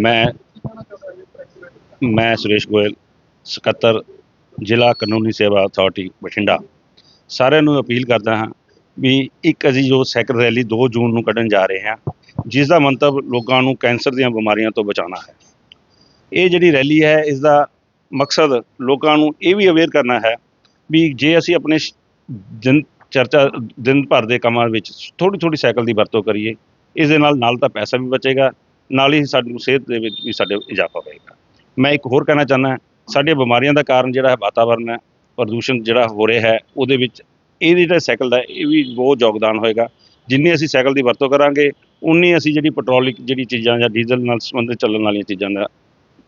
ਮੈਂ ਮੈਂ ਸੁਰੇਸ਼ ਗੋਇਲ, ਸਕੱਤਰ, ਜ਼ਿਲ੍ਹਾ ਕਾਨੂੰਨੀ ਸੇਵਾ ਅਥਾਰਟੀ ਬਠਿੰਡਾ। ਸਾਰਿਆਂ ਨੂੰ ਅਪੀਲ ਕਰਦਾ ਹਾਂ ਵੀ ਇੱਕ ਅਸੀਂ ਜੋ ਸਾਈਕਲ ਰੈਲੀ 2 ਜੂਨ ਨੂੰ ਕੱਢਣ ਜਾ ਰਹੇ ਹਾਂ, ਜਿਸ ਦਾ ਮੰਤਵ ਲੋਕਾਂ ਨੂੰ ਕੈਂਸਰ ਦੀਆਂ ਬਿਮਾਰੀਆਂ ਤੋਂ ਬਚਾਉਣਾ ਹੈ। ਇਹ ਜਿਹੜੀ ਰੈਲੀ ਹੈ, ਇਸ ਦਾ ਮਕਸਦ ਲੋਕਾਂ ਨੂੰ ਇਹ ਵੀ ਅਵੇਅਰ ਕਰਨਾ ਹੈ ਵੀ ਜੇ ਅਸੀਂ ਆਪਣੇ ਸ਼- ਦਿਨ ਚਰਚਾ, ਦਿਨ ਭਰ ਦੇ ਕੰਮਾਂ ਵਿੱਚ ਥੋੜੀ ਥੋੜੀ ਸਾਈਕਲ ਦੀ ਵਰਤੋਂ ਕਰੀਏ, ਇਸ ਦੇ ਨਾਲ ਨਾਲ ਤਾਂ ਪੈਸਾ ਵੀ ਬਚੇਗਾ ਨਾਲ ਹੀ ਸਾਡੀ ਸਿਹਤ ਦੇ ਵਿੱਚ ਵੀ ਸਾਡੇ ਇਜ਼ਾਫਾ ਹੋਏਗਾ ਮੈਂ ਇੱਕ ਹੋਰ ਕਹਿਣਾ ਚਾਹੁੰਦਾ ਸਾਡੀਆਂ ਬਿਮਾਰੀਆਂ ਦਾ ਕਾਰਨ ਜਿਹੜਾ ਹੈ ਵਾਤਾਵਰਨ ਹੈ, ਪ੍ਰਦੂਸ਼ਣ ਜਿਹੜਾ ਹੋ ਰਿਹਾ ਹੈ, ਉਹਦੇ ਵਿੱਚ ਇਹ ਜਿਹੜਾ ਸਾਈਕਲ ਦਾ ਇਹ ਵੀ ਬਹੁਤ ਯੋਗਦਾਨ ਹੋਏਗਾ। ਜਿੰਨੀ ਅਸੀਂ ਸਾਈਕਲ ਦੀ ਵਰਤੋਂ ਕਰਾਂਗੇ, ਉਨੀ ਅਸੀਂ ਜਿਹੜੀ ਪੈਟਰੋਲਿਕ ਜਿਹੜੀ ਚੀਜ਼ਾਂ ਜਾਂ ਡੀਜ਼ਲ ਨਾਲ ਸੰਬੰਧਿਤ ਚੱਲਣ ਵਾਲੀਆਂ ਚੀਜ਼ਾਂ ਦਾ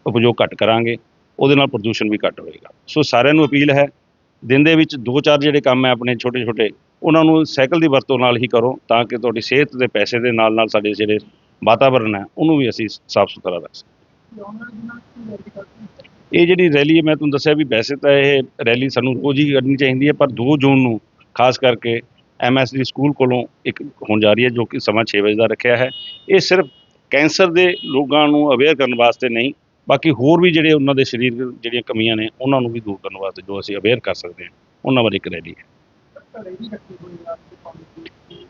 ਉਪਯੋਗ ਘੱਟ ਕਰਾਂਗੇ, ਉਹਦੇ ਨਾਲ ਪ੍ਰਦੂਸ਼ਣ ਵੀ ਘੱਟ ਹੋਏਗਾ। ਸੋ ਸਾਰਿਆਂ ਨੂੰ ਅਪੀਲ ਹੈ, ਦਿਨ ਦੇ ਵਿੱਚ ਦੋ ਚਾਰ ਜਿਹੜੇ ਕੰਮ ਹੈ ਆਪਣੇ ਛੋਟੇ ਛੋਟੇ ਉਹਨਾਂ ਨੂੰ ਸਾਈਕਲ ਦੀ ਵਰਤੋਂ ਨਾਲ ਹੀ ਕਰੋ, ਤਾਂ ਕਿ ਤੁਹਾਡੀ ਸਿਹਤ ਦੇ ਪੈਸੇ ਦੇ ਨਾਲ ਨਾਲ ਸਾਡੇ ਜਿਹੜੇ ਵਾਤਾਵਰਣ ਹੈ, ਉਹਨੂੰ ਵੀ ਅਸੀਂ ਸਾਫ਼ ਸੁਥਰਾ ਰੱਖ ਸਕਦੇ ਇਹ ਜਿਹੜੀ ਰੈਲੀ ਹੈ, ਮੈਂ ਤੁਹਾਨੂੰ ਦੱਸਿਆ ਵੀ ਵੈਸੇ ਤਾਂ ਇਹ ਰੈਲੀ ਸਾਨੂੰ ਰੋਜ਼ ਹੀ ਕਰਨੀ ਚਾਹੀਦੀ ਹੈ, ਪਰ 2 ਜੂਨ ਨੂੰ ਖਾਸ ਕਰਕੇ ਐਮਐਸਡੀ ਸਕੂਲ ਕੋਲੋਂ ਇੱਕ ਹੋਣ ਜਾ ਰਹੀ ਹੈ, ਜੋ ਕਿ ਸਮਾਂ 6 ਵਜੇ ਦਾ ਰੱਖਿਆ ਹੈ। ਇਹ ਸਿਰਫ ਕੈਂਸਰ ਦੇ ਲੋਕਾਂ ਨੂੰ ਅਵੇਅਰ ਕਰਨ ਵਾਸਤੇ ਨਹੀਂ, ਬਾਕੀ ਹੋਰ ਵੀ ਜਿਹੜੇ ਉਹਨਾਂ ਦੇ ਸਰੀਰ ਜਿਹੜੀਆਂ ਕਮੀਆਂ ਨੇ, ਉਹਨਾਂ ਨੂੰ ਵੀ ਦੂਰ ਕਰਨ ਵਾਸਤੇ ਜੋ ਅਸੀਂ ਅਵੇਅਰ ਕਰ ਸਕਦੇ ਹਾਂ, ਉਹਨਾਂ ਬਾਰੇ ਇੱਕ ਰੈਲੀ ਹੈ।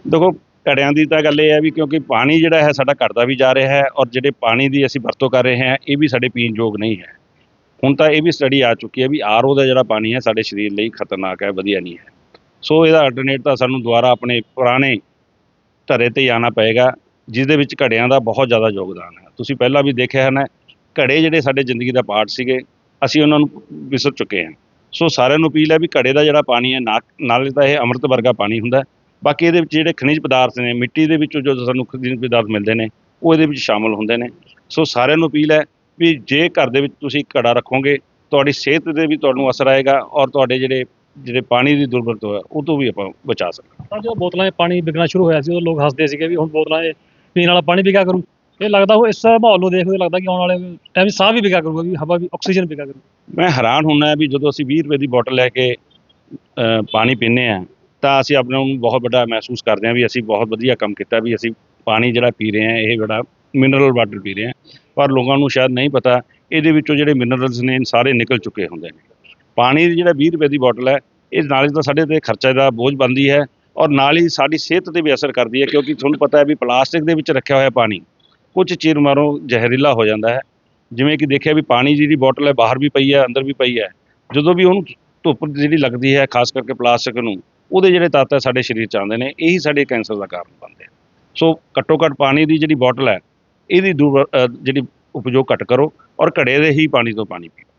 ਦੇਖੋ ਘੜਿਆਂ ਦੀ ਤਾਂ ਗੱਲ ਇਹ ਹੈ ਵੀ ਕਿਉਂਕਿ ਪਾਣੀ ਜਿਹੜਾ ਹੈ ਸਾਡਾ ਘਟਦਾ ਵੀ ਜਾ ਰਿਹਾ ਹੈ ਔਰ ਜਿਹੜੇ ਪਾਣੀ ਦੀ ਅਸੀਂ ਵਰਤੋਂ ਕਰ ਰਹੇ ਹਾਂ, ਇਹ ਵੀ ਸਾਡੇ ਪੀਣ ਯੋਗ ਨਹੀਂ ਹੈ। ਹੁਣ ਤਾਂ ਇਹ ਵੀ ਸਟੱਡੀ ਆ ਚੁੱਕੀ ਹੈ ਵੀ ਆਰਓ ਦਾ ਜਿਹੜਾ ਪਾਣੀ ਹੈ ਸਾਡੇ ਸਰੀਰ ਲਈ ਖਤਰਨਾਕ ਹੈ, ਵਧੀਆ ਨਹੀਂ ਹੈ। ਸੋ ਇਹਦਾ ਅਲਟਰਨੇਟ ਤਾਂ ਸਾਨੂੰ ਦੁਬਾਰਾ ਆਪਣੇ ਪੁਰਾਣੇ ਧਰੇ ਤੇ ਹੀ ਆਉਣਾ ਪਏਗਾ ਜਿਸ ਦੇ ਵਿੱਚ ਘੜਿਆਂ ਦਾ ਬਹੁਤ ਜ਼ਿਆਦਾ ਯੋਗਦਾਨ ਹੈ। ਤੁਸੀਂ ਪਹਿਲਾਂ ਵੀ ਦੇਖਿਆ ਹੈ ਨਾ, ਘੜੇ ਜਿਹੜੇ ਸਾਡੇ ਜ਼ਿੰਦਗੀ ਦਾ ਪਾਰਟ ਸੀਗੇ, ਅਸੀਂ ਉਹਨਾਂ ਨੂੰ ਵਿਸਰ ਚੁੱਕੇ ਹਾਂ। ਸੋ ਸਾਰਿਆਂ ਨੂੰ ਅਪੀਲ ਹੈ ਵੀ ਘੜੇ ਦਾ ਜਿਹੜਾ ਪਾਣੀ ਹੈ, ਨਾ ਨਾਲੇ ਤਾਂ ਇਹ ਅੰਮ੍ਰਿਤ ਵਰਗਾ ਪਾਣੀ ਹੁੰਦਾ ਬਾਕੀ ਇਹਦੇ ਵਿੱਚ ਜਿਹੜੇ ਖਣਿਜ ਪਦਾਰਥ ਨੇ ਮਿੱਟੀ ਦੇ ਵਿੱਚੋਂ ਜੋ ਸਾਨੂੰ ਖਣਿਜ ਪਦਾਰਥ ਮਿਲਦੇ ਨੇ ਉਹ ਇਹਦੇ ਵਿੱਚ ਸ਼ਾਮਲ ਹੁੰਦੇ ਨੇ। ਸੋ ਸਾਰਿਆਂ ਨੂੰ ਅਪੀਲ ਹੈ ਵੀ ਜੇ ਘਰ ਦੇ ਵਿੱਚ ਤੁਸੀਂ ਘੜਾ ਰੱਖੋਗੇ ਤੁਹਾਡੀ ਸਿਹਤ ਤੇ ਵੀ ਤੁਹਾਨੂੰ ਅਸਰ ਆਏਗਾ ਔਰ ਤੁਹਾਡੇ ਜਿਹੜੇ ਜਿਹੜੇ ਪਾਣੀ ਦੀ ਦੁਰਵਰਤੋਂ ਹੈ ਉਹ ਤੋਂ ਵੀ ਆਪਾਂ ਬਚਾ ਸਕਦੇ ਤਾਂ ਜਦੋਂ ਬੋਤਲਾਂ 'ਚ ਪਾਣੀ ਵਿਕਣਾ ਸ਼ੁਰੂ ਹੋਇਆ ਸੀ ਉਦੋਂ ਲੋਕ ਹੱਸਦੇ ਸੀਗੇ ਵੀ ਹੁਣ ਬੋਤਲਾਂ 'ਚ ਪੀਣ ਵਾਲਾ ਪਾਣੀ ਵਿਕਿਆ ਕਰੂ। ਇਹ ਲੱਗਦਾ ਉਹ ਇਸ ਮਾਹੌਲ ਨੂੰ ਦੇਖਦੇ ਲੱਗਦਾ ਕਿ ਆਉਣ ਵਾਲੇ ਟਾਈਮ ਸਾਹ ਵੀ ਵਿਕਿਆ ਕਰੂਗਾ ਵੀ ਹਵਾ ਵੀ ਆਕਸੀਜਨ ਵਿਕਿਆ ਕਰੂ ਮੈਂ ਹੈਰਾਨ ਹੁੰਦਾ ਵੀ ਜਦੋਂ ਅਸੀਂ 20 ਰੁਪਏ ਦੀ ਬੋਤਲ ਲੈ ਕੇ ਪਾਣੀ ਪੀਂਦੇ ਆ ਤਾਂ ਅਸੀਂ ਆਪਣੇ ਨੂੰ ਬਹੁਤ ਵੱਡਾ ਮਹਿਸੂਸ ਕਰਦੇ ਹਾਂ ਵੀ ਅਸੀਂ ਬਹੁਤ ਵਧੀਆ ਕੰਮ ਕੀਤਾ, ਵੀ ਅਸੀਂ ਪਾਣੀ ਜਿਹੜਾ ਪੀ ਰਹੇ ਹਾਂ, ਇਹ ਬੜਾ ਮਿਨਰਲ ਵਾਟਰ ਪੀ ਰਹੇ ਹਾਂ। ਪਰ ਲੋਕਾਂ ਨੂੰ ਸ਼ਾਇਦ ਨਹੀਂ ਪਤਾ, ਇਹਦੇ ਵਿੱਚੋਂ ਜਿਹੜੇ ਮਿਨਰਲਸ ਨੇ ਸਾਰੇ ਨਿਕਲ ਚੁੱਕੇ ਹੁੰਦੇ ਨੇ। ਪਾਣੀ ਦੀ ਜਿਹੜਾ 20 ਰੁਪਏ ਦੀ ਬੋਟਲ ਹੈ, ਇਹ ਨਾਲੇ ਤਾਂ ਸਾਡੇ ਤੇ ਖਰਚੇ ਦਾ ਬੋਝ ਬਣਦੀ ਹੈ ਔਰ ਨਾਲ ਹੀ ਸਾਡੀ ਸਿਹਤ ਤੇ ਵੀ ਅਸਰ ਕਰਦੀ ਹੈ, ਕਿਉਂਕਿ ਤੁਹਾਨੂੰ ਪਤਾ ਹੈ ਵੀ ਪਲਾਸਟਿਕ ਦੇ ਵਿੱਚ ਰੱਖਿਆ ਹੋਇਆ ਪਾਣੀ ਕੁਝ ਚਿਰ ਮਾਰੋ ਜ਼ਹਿਰੀਲਾ ਹੋ ਜਾਂਦਾ ਹੈ। ਜਿਵੇਂ ਕਿ ਦੇਖਿਆ ਵੀ ਪਾਣੀ ਜਿਹੜੀ ਬੋਟਲ ਹੈ, ਬਾਹਰ ਵੀ ਪਈ ਹੈ, ਅੰਦਰ ਵੀ ਪਈ ਹੈ। ਜਦੋਂ ਵੀ ਉਹਨੂੰ ਧੁੱਪ ਜਿਹੜੀ ਲੱਗਦੀ ਹੈ, ਖਾਸ ਕਰਕੇ ਪਲਾਸਟਿਕ ਨੂੰ ਉਹਦੇ ਜਿਹੜੇ ਤੱਤ ਹੈ ਸਾਡੇ ਸਰੀਰ ਚ ਆਉਂਦੇ ਨੇ, ਇਹੀ ਸਾਡੇ ਕੈਂਸਰ ਦਾ ਕਾਰਨ ਬਣਦੇ ਆ। ਸੋ ਘੱਟੋ ਘੱਟ ਪਾਣੀ ਦੀ ਜਿਹੜੀ ਬੋਟਲ ਹੈ, ਇਹਦੀ ਦੂਰ- ਜਿਹੜੀ ਉਪਯੋਗ ਘੱਟ ਕਰੋ ਔਰ ਘੜੇ ਦੇ ਹੀ ਪਾਣੀ ਤੋਂ ਪਾਣੀ ਪੀਓ।